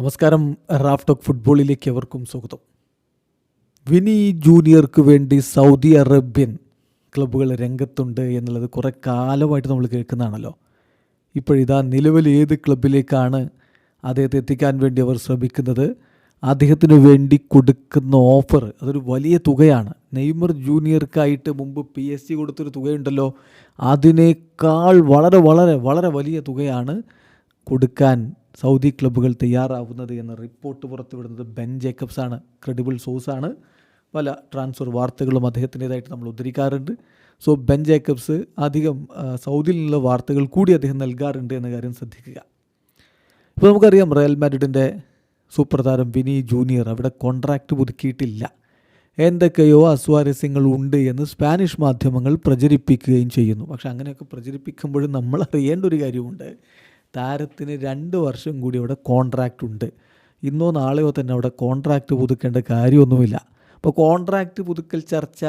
നമസ്കാരം Raf talk ഫുട്ബോളിലേക്ക് എവർക്കും സ്വാഗതം. വിനി ജൂനിയർക്ക് വേണ്ടി സൗദി അറേബ്യൻ ക്ലബ്ബുകൾ രംഗത്തുണ്ട് എന്നുള്ളത് കുറേ കാലമായിട്ട് നമ്മൾ കേൾക്കുന്നതാണല്ലോ. ഇപ്പോഴിതാ നിലവിൽ ഏത് ക്ലബിലേക്കാണ് അദ്ദേഹത്തെ എത്തിക്കാൻ വേണ്ടി അവർ ശ്രമിക്കുന്നത്? അദ്ദേഹത്തിന് വേണ്ടി കൊടുക്കുന്ന ഓഫർ അതൊരു വലിയ തുകയാണ്. നെയ്മർ ജൂനിയർക്കായിട്ട് മുമ്പ് പി എസ് സി കൊടുത്തൊരു തുകയുണ്ടല്ലോ. അതിനേക്കാൾ വളരെ വളരെ വളരെ വലിയ തുകയാണ് കൊടുക്കാൻ സൗദി ക്ലബ്ബുകൾ തയ്യാറാവുന്നത് എന്ന റിപ്പോർട്ട് പുറത്തുവിടുന്നത് ബെൻ ജേക്കബ്സ് ആണ് ക്രെഡിബിൾ സോഴ്സാണ് പല ട്രാൻസ്ഫർ വാർത്തകളും അദ്ദേഹത്തിന്റെതായിട്ട് നമ്മൾ ഉദ്ധരിക്കാറുണ്ട്. സോ ബെൻ ജേക്കബ്സ് അധികം സൗദിയിൽ നിന്നുള്ള വാർത്തകൾ കൂടി അദ്ദേഹം നൽകാറുണ്ട് എന്ന കാര്യം ശ്രദ്ധിക്കുക. ഇപ്പോൾ നമുക്കറിയാം റയൽ മാഡ്രിഡിന്റെ സൂപ്പർ താരം വിനി ജൂനിയർ അവിടെ കോൺട്രാക്റ്റ് പുതുക്കിയിട്ടില്ല. എന്തൊക്കെയോ അസ്വാരസ്യങ്ങൾ ഉണ്ട് എന്ന് സ്പാനിഷ് മാധ്യമങ്ങൾ പ്രചരിപ്പിക്കുകയും ചെയ്യുന്നു. പക്ഷെ അങ്ങനെയൊക്കെ പ്രചരിപ്പിക്കുമ്പോഴും നമ്മൾ അറിയേണ്ട ഒരു കാര്യമുണ്ട്. താരത്തിന് രണ്ട് വർഷം കൂടി അവിടെ കോൺട്രാക്റ്റ് ഉണ്ട്. ഇന്നോ നാളെയോ തന്നെ അവിടെ കോൺട്രാക്റ്റ് പുതുക്കേണ്ട കാര്യമൊന്നുമില്ല. അപ്പോൾ കോൺട്രാക്റ്റ് പുതുക്കൽ ചർച്ച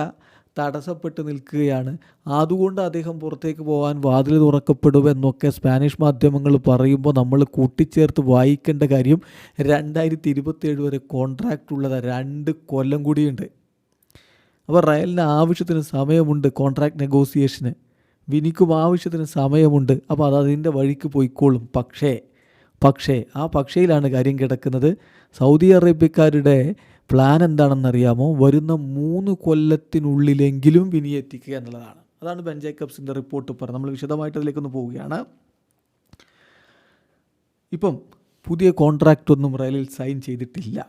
തടസ്സപ്പെട്ട് നിൽക്കുകയാണ്. അതുകൊണ്ട് അദ്ദേഹം പുറത്തേക്ക് പോകാൻ വാതിൽ തുറക്കപ്പെടുമെന്നൊക്കെ സ്പാനിഷ് മാധ്യമങ്ങൾ പറയുമ്പോൾ നമ്മൾ കൂട്ടിച്ചേർത്ത് വായിക്കേണ്ട കാര്യം രണ്ടായിരത്തി ഇരുപത്തിയേഴ് വരെ കോൺട്രാക്റ്റ് ഉള്ളത്. രണ്ട് കൊല്ലം കൂടിയുണ്ട്. അപ്പോൾ റയലിന് ആവശ്യത്തിന് സമയമുണ്ട് കോൺട്രാക്ട് നെഗോസിയേഷന് വിനിക്കും ആവശ്യത്തിന് സമയമുണ്ട്. അപ്പോൾ അത് അതിന്റെ വഴിക്ക് പോയിക്കോളും. പക്ഷേ പക്ഷേ ആ പക്ഷേയിലാണ് കാര്യം കിടക്കുന്നത്. സൗദി അറേബ്യക്കാരുടെ പ്ലാൻ എന്താണെന്നറിയാമോ? വരുന്ന മൂന്ന് കൊല്ലത്തിനുള്ളിലെങ്കിലും വിനി എത്തിക്കുക എന്നുള്ളതാണ്. അതാണ് ബെൻ ജേക്കബ്സിന്റെ റിപ്പോർട്ട് പറഞ്ഞത്. നമ്മൾ വിശദമായിട്ട് അതിലേക്കൊന്ന് പോവുകയാണ്. ഇപ്പം പുതിയ കോൺട്രാക്റ്റ് ഒന്നും റയലിൽ സൈൻ ചെയ്തിട്ടില്ല.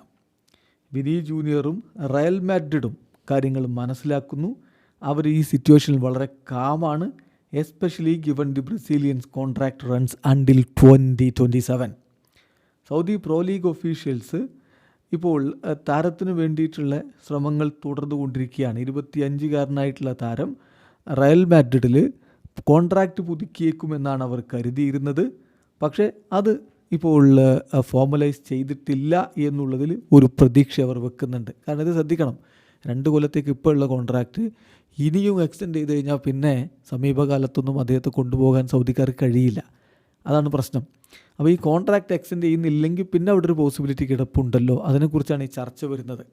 വിനി ജൂനിയറും റയൽ മാഡ്രിഡും കാര്യങ്ങൾ മനസ്സിലാക്കുന്നു. അവർ ഈ സിറ്റുവേഷനിൽ വളരെ കാമാണ് especially given the Brazilian's contract runs until twenty twenty seven Saudi pro league officials ഇപ്പോൾ താരത്തിന് വേണ്ടിയിട്ടുള്ള ശ്രമങ്ങൾ തുടർന്നുകൊണ്ടിരിക്കുകയാണ്. ഇരുപത്തിയഞ്ചുകാരനായിട്ടുള്ള താരം റയൽ മാഡ്രിഡിൽ കോൺട്രാക്റ്റ് പുതുക്കിയേക്കുമെന്നാണ് അവർ കരുതിയിരുന്നത്. പക്ഷേ അത് ഇപ്പോൾ ഫോർമലൈസ് ചെയ്തിട്ടില്ല എന്നുള്ളതിൽ ഒരു പ്രതീക്ഷ അവർ വെക്കുന്നുണ്ട്. കാരണം ഇത് ശ്രദ്ധിക്കണം. രണ്ട് കൊല്ലത്തേക്ക് ഇപ്പോൾ ഉള്ള കോൺട്രാക്റ്റ് ഇനിയും എക്സ്റ്റെൻഡ് ചെയ്ത് കഴിഞ്ഞാൽ പിന്നെ സമീപകാലത്തൊന്നും അദ്ദേഹത്തെ കൊണ്ടുപോകാൻ സൗദിക്കാർക്ക് കഴിയില്ല. അതാണ് പ്രശ്നം. അപ്പോൾ ഈ കോൺട്രാക്റ്റ് എക്സ്റ്റെൻഡ് ചെയ്യുന്നില്ലെങ്കിൽ പിന്നെ അവിടെ ഒരു പോസിബിലിറ്റി കിടപ്പുണ്ടല്ലോ. അതിനെക്കുറിച്ചാണ് ഈ ചർച്ച വരുന്നത്.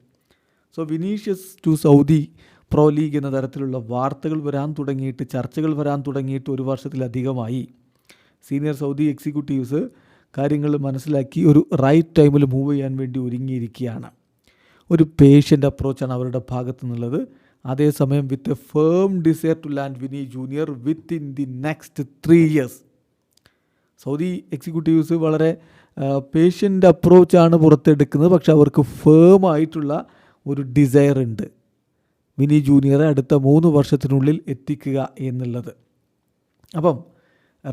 So Vinicius to Saudi pro league എന്ന തരത്തിലുള്ള വാർത്തകൾ വരാൻ തുടങ്ങിയിട്ട് ചർച്ചകൾ വരാൻ തുടങ്ങിയിട്ട് ഒരു വർഷത്തിലധികമായി സീനിയർ സൗദി എക്സിക്യൂട്ടീവ്സ് കാര്യങ്ങൾ മനസ്സിലാക്കി ഒരു റൈറ്റ് ടൈമിൽ മൂവ് ചെയ്യാൻ വേണ്ടി ഒരുങ്ങിയിരിക്കുകയാണ്. ഒരു പേഷ്യന്റ് അപ്രോച്ചാണ് അവരുടെ ഭാഗത്തു നിന്നുള്ളത് അതേസമയം with a firm desire to land Vini Junior within the next three years Saudi executives വളരെ പേഷ്യന്റ് അപ്രോച്ചാണ് പുറത്തെടുക്കുന്നത്. പക്ഷെ അവർക്ക് ഫേം ആയിട്ടുള്ള ഒരു ഡിസയർ ഉണ്ട്. മിനി ജൂനിയറെ അടുത്ത മൂന്ന് വർഷത്തിനുള്ളിൽ എത്തിക്കുക എന്നുള്ളത്. അപ്പം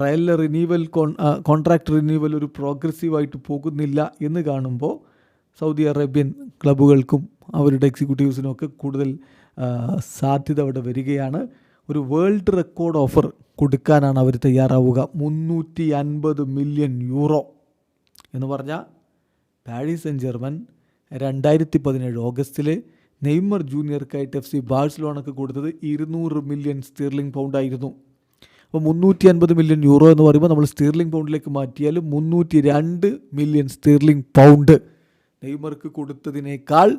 റയലിലെ റിന്യൂവൽ കോൺ കോൺട്രാക്ട് റിന്യൂവൽ ഒരു പ്രോഗ്രസീവായിട്ട് പോകുന്നില്ല എന്ന് കാണുമ്പോൾ സൗദി അറേബ്യൻ ക്ലബ്ബുകൾക്കും അവരുടെ എക്സിക്യൂട്ടീവ്സിനും ഒക്കെ കൂടുതൽ സാധ്യത അവിടെ വരികയാണ്. ഒരു വേൾഡ് റെക്കോർഡ് ഓഫർ കൊടുക്കാനാണ് അവർ തയ്യാറാവുക. മുന്നൂറ്റി അൻപത് മില്യൺ യൂറോ എന്ന് പറഞ്ഞാൽ പാരീസ് സെൻ ജർമ്മൻ രണ്ടായിരത്തി പതിനേഴ് ഓഗസ്റ്റിൽ നെയ്മർ ജൂനിയർക്കായിട്ട് എഫ് സി ബാഴ്സലോണക്ക് കൊടുത്തത് ഇരുന്നൂറ് മില്യൺ സ്റ്റീർലിംഗ് പൗണ്ടായിരുന്നു അപ്പോൾ മുന്നൂറ്റി അൻപത് മില്യൺ യൂറോ എന്ന് പറയുമ്പോൾ നമ്മൾ സ്റ്റീർലിംഗ് പൗണ്ടിലേക്ക് മാറ്റിയാൽ മുന്നൂറ്റി രണ്ട് മില്യൺ സ്റ്റീർലിംഗ് പൗണ്ട് നെയ്മർക്ക് കൊടുത്തതിനേക്കാൾ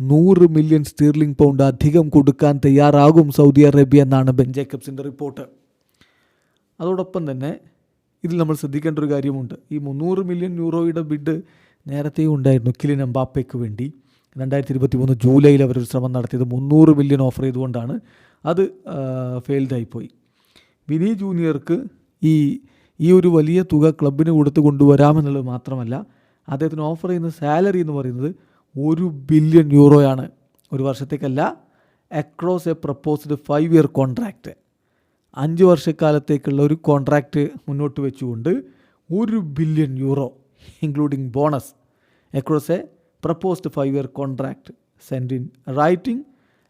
നൂറ് മില്യൺ സ്റ്റീർലിംഗ് പൗണ്ട് അധികം കൊടുക്കാൻ തയ്യാറാകും സൗദി അറേബ്യ എന്നാണ് ബെൻ ജേക്കബ്സിന്റെ റിപ്പോർട്ട് അതോടൊപ്പം തന്നെ ഇതിൽ നമ്മൾ ശ്രദ്ധിക്കേണ്ട ഒരു കാര്യമുണ്ട്. ഈ മുന്നൂറ് മില്യൺ യൂറോയുടെ ബിഡ് നേരത്തെയും ഉണ്ടായിരുന്നു കിലിൻ എംബാപ്പയ്ക്ക് വേണ്ടി. രണ്ടായിരത്തി ഇരുപത്തി മൂന്ന് ജൂലൈയിൽ അവരൊരു ശ്രമം നടത്തിയത് മുന്നൂറ് മില്യൺ ഓഫർ ചെയ്തുകൊണ്ടാണ്. അത് ഫെയിൽഡായിപ്പോയി വിനി ജൂനിയർക്ക് ഈ ഈ ഒരു വലിയ തുക ക്ലബിന് കൊടുത്ത് കൊണ്ടുവരാമെന്നുള്ളത് മാത്രമല്ല അദ്ദേഹത്തിന് ഓഫർ ചെയ്യുന്ന സാലറി എന്ന് പറയുന്നത് ഒരു ബില്യൺ യൂറോയാണ് ഒരു വർഷത്തേക്കല്ല across a proposed five year contract അഞ്ച് വർഷക്കാലത്തേക്കുള്ള ഒരു കോൺട്രാക്റ്റ് മുന്നോട്ട് വെച്ചുകൊണ്ട് ഒരു billion euro including bonus across a proposed five year contract sent in writing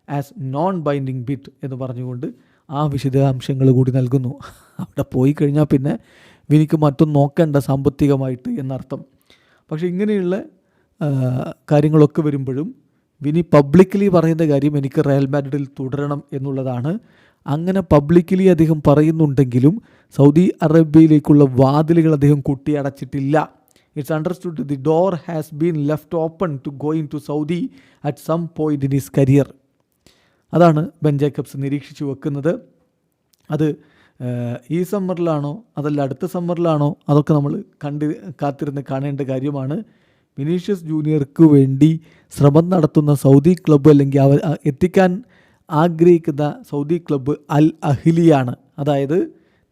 as non binding bid എന്ന് പറഞ്ഞുകൊണ്ട് ആ വിശദാംശങ്ങൾ കൂടി നൽകുന്നു. അവിടെ പോയി കഴിഞ്ഞാൽ പിന്നെ വിനിക്ക് മറ്റൊന്നും നോക്കേണ്ട സാമ്പത്തികമായിട്ട് എന്നർത്ഥം. പക്ഷേ ഇങ്ങനെയുള്ള കാര്യങ്ങളൊക്കെ വരുമ്പോഴും വിനി പബ്ലിക്കലി പറയുന്ന കാര്യം എനിക്ക് റയൽ മാഡ്രിഡിൽ തുടരണം എന്നുള്ളതാണ്. അങ്ങനെ പബ്ലിക്കലി അദ്ദേഹം പറയുന്നുണ്ടെങ്കിലും സൗദി അറേബ്യയിലേക്കുള്ള വാതിലുകൾ അദ്ദേഹം കുട്ടിയടച്ചിട്ടില്ല. It's understood the door has been left open to going to Saudi at some point in his career അതാണ് ബെൻ ജേക്കബ്സ് നിരീക്ഷിച്ചു വെക്കുന്നത്. അത് ഈ സമ്മറിലാണോ അതല്ല അടുത്ത സമ്മറിലാണോ അതൊക്കെ നമ്മൾ കണ്ട് കാത്തിരുന്ന് കാണേണ്ട കാര്യമാണ്. വിനീഷ്യസ് ജൂനിയർക്ക് വേണ്ടി ശ്രമം നടത്തുന്ന സൗദി ക്ലബ്ബ് അല്ലെങ്കിൽ അവർ എത്തിക്കാൻ ആഗ്രഹിക്കുന്ന സൗദി ക്ലബ്ബ് അൽ അഹിലിയാണ്. അതായത്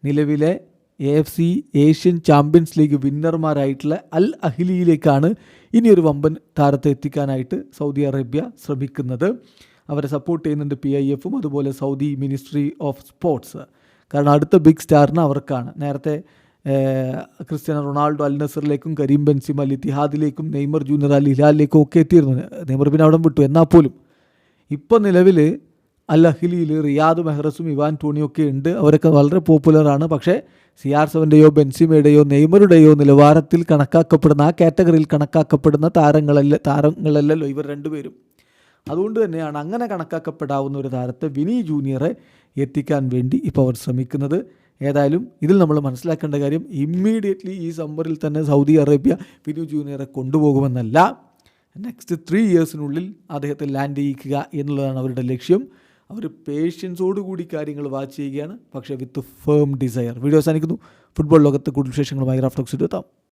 നിലവിലെ A F C Asian Champions League വിന്നർമാരായിട്ടുള്ള Al അഹിലിയിലേക്കാണ് ഇനിയൊരു വമ്പൻ താരത്തെ എത്തിക്കാനായിട്ട് സൗദി അറേബ്യ ശ്രമിക്കുന്നത്. അവരെ സപ്പോർട്ട് ചെയ്യുന്നുണ്ട് പി ഐ എഫും അതുപോലെ സൗദി മിനിസ്ട്രി ഓഫ് സ്പോർട്സ് കാരണം അടുത്ത ബിഗ് സ്റ്റാറിന് അവർക്കാണ്. നേരത്തെ ക്രിസ്ത്യാനോ റൊണാൾഡോ അൽ നസറിലേക്കും കരീം ബെൻസിം അൽ ഇത്തിഹാദിലേക്കും നെയ്മർ ജൂനിയർ അൽ ഹിലാലിലേക്കും ഒക്കെ എത്തിയിരുന്നു. നെയ്മർ പിന്നെ അവിടെ വിട്ടു. എന്നാൽ പോലും ഇപ്പോൾ നിലവിൽ അൽ അഹ്ലിയിൽ റിയാദ് മെഹ്റസും ഇവാൻ ടോണിയും ഒക്കെ ഉണ്ട്. അവരൊക്കെ വളരെ പോപ്പുലറാണ് പക്ഷേ സി ആർ സെവന്റെയോ ബെൻസിമയുടെയോ നെയ്മറുടെയോ നിലവാരത്തിൽ കണക്കാക്കപ്പെടുന്ന ആ കാറ്റഗറിയിൽ കണക്കാക്കപ്പെടുന്ന താരങ്ങളല്ല താരങ്ങളല്ലല്ലോ ഇവർ രണ്ടുപേരും. അതുകൊണ്ട് തന്നെയാണ് അങ്ങനെ കണക്കാക്കപ്പെടാവുന്ന ഒരു താരത്തെ വിനി ജൂനിയറെ എത്തിക്കാൻ വേണ്ടി ഇപ്പോൾ അവർ ശ്രമിക്കുന്നത്. ഏതായാലും ഇതിൽ നമ്മൾ മനസ്സിലാക്കേണ്ട കാര്യം ഇമ്മീഡിയറ്റ്ലി ഈ സമ്മറിൽ തന്നെ സൗദി അറേബ്യ വിനു ജൂനിയറെ കൊണ്ടുപോകുമെന്നല്ല. നെക്സ്റ്റ് ത്രീ ഇയേഴ്സിനുള്ളിൽ അദ്ദേഹത്തെ ലാൻഡ് ചെയ്യിക്കുക എന്നുള്ളതാണ് അവരുടെ ലക്ഷ്യം. അവർ പേഷ്യൻസോടുകൂടി കാര്യങ്ങൾ വാച്ച് ചെയ്യുകയാണ്. പക്ഷേ വിത്ത് ഫേം ഡിസയർ വീഡിയോ അവസാനിക്കുന്നു. ഫുട്ബോൾ ലോകത്ത് കൂടുതൽ വിശേഷങ്ങളുമായി റാഫ്റ്റോക്സ് എത്താം.